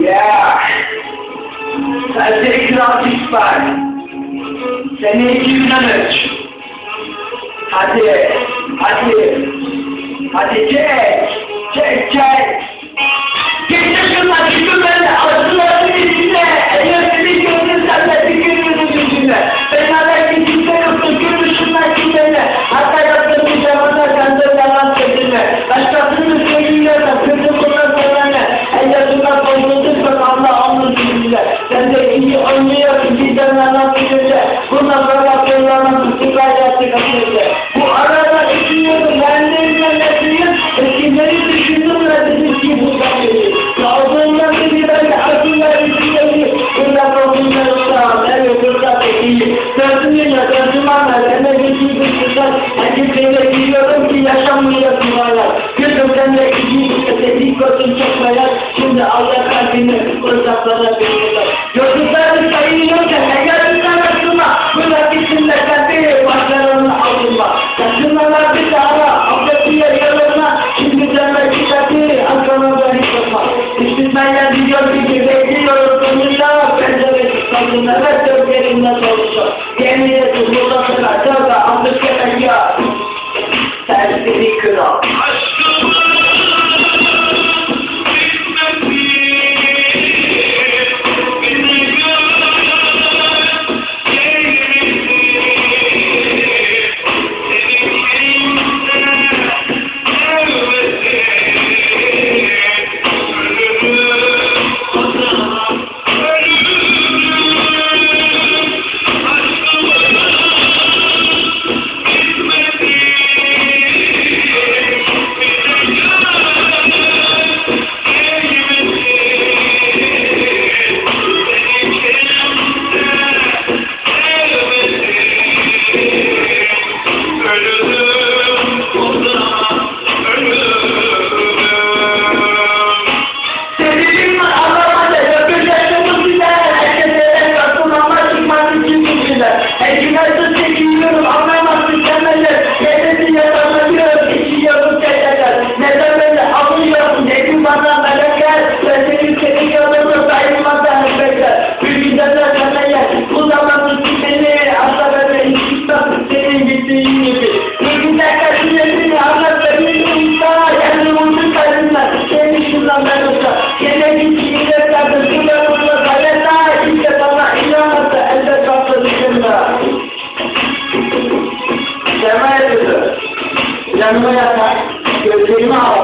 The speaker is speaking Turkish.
Ya. Sende ikramcık var. Seni ikramcık. Hadi. Hadi. Hadi çek. Çek çek. Tutuklayacak çıkabilirse. Bu arada düşünüyordum ben de ne diyeyim. Eskileri düşündüm ve dedim ki bu da değil. Aldığımdan beri ben de akıllar içindeyim. Burada toplumlarımda evet burada değil. Dördüncü ya dördüncü anlar. Ben de geçiyorum kızlar. Herkeseyle biliyorum ki yaşamıyor duvarlar. Gözümden de iki öteki gözüm çok merak. Şimdi al ya kalbini ocaklara veriyorlar. Gözümden sayıyorken ne geldin arasına. Bırak gitsin de kalbi Penceresi kalbine ve sözlerimle doluşuyor. Yemin ediyorum burada sıra seni şundan ben şurada burada kaleta. Kimse bana inanmazsa elde kaplı dışında. Sema ediyordu. Yanıma yatar, gözlerimi ağlatar,